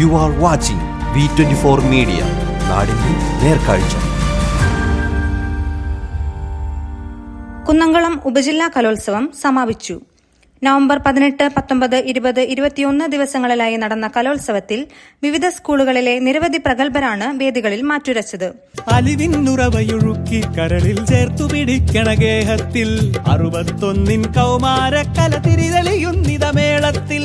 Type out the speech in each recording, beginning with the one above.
You are watching V twenty four media നാടിന്റെ നേർക്കാഴ്ച. കുന്നംകുളം ഉപജില്ലാ കലോത്സവം സമാപിച്ചു. നവംബർ പതിനെട്ട് പത്തൊമ്പത് ഇരുപത് ഇരുപത്തിയൊന്ന് ദിവസങ്ങളിലായി നടന്ന കലോത്സവത്തിൽ വിവിധ സ്കൂളുകളിലെ നിരവധി പ്രഗത്ഭരാണ് വേദികളിൽ മാറ്റുരച്ചത്. അലിവിന്നുറവയൊഴുക്കി കരളിൽ ചേർത്തു പിടിക്കണ ഗേഹത്തിൽ അറുപത്തൊന്നിൻ കൗമാര കല തിരിതെളിയുന്നിതമേളത്തിൽ.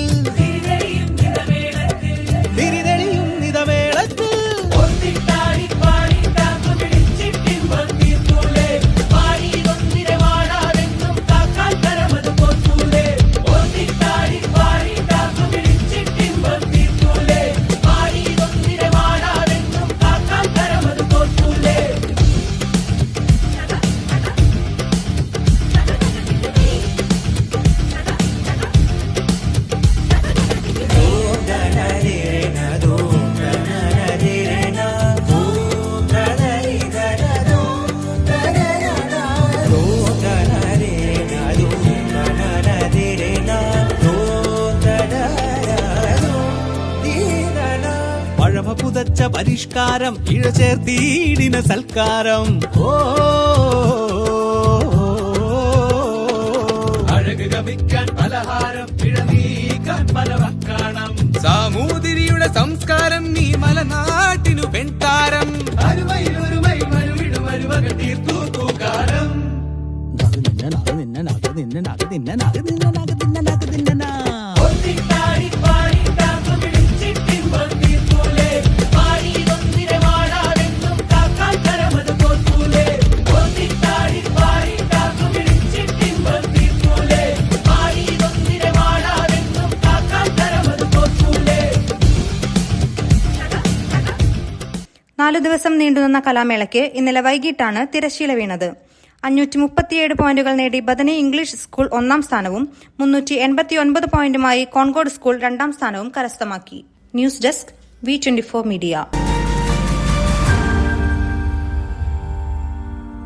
പുതച്ച പരിഷ്കാരം ഇഴ ചേർത്തീടിന സൽക്കാരം. ഓ അഴക് ഗമിക്കാൻ പലഹാരം ഇഴ നീക്കാൻ പല വക്കാണം. സാമൂതിരിയുടെ സംസ്കാരം നീ മലനാട്ടിനു പെൺതാരം തീർത്തു തൂക്കാരം നിന്നെ നിന്ന നിന്നെ നിന്ന നിന്നെ നിന്ന നിന്നെ നിന്ന നിന്നെ നാഗ് നാലു ദിവസം നീണ്ടുനിന്ന കലാമേളയ്ക്ക് ഇന്നലെ വൈകിട്ടാണ് തിരശീല വീണത്. അഞ്ഞൂറ്റി മുപ്പത്തിയേഴ് പോയിന്റുകൾ നേടി ബദനി ഇംഗ്ലീഷ് സ്കൂൾ ഒന്നാം സ്ഥാനവും മുന്നൂറ്റി എൺപത്തിയൊൻപത് പോയിന്റുമായി കോൺകോട് സ്കൂൾ രണ്ടാം സ്ഥാനവും കരസ്ഥമാക്കി. News desk V twenty media.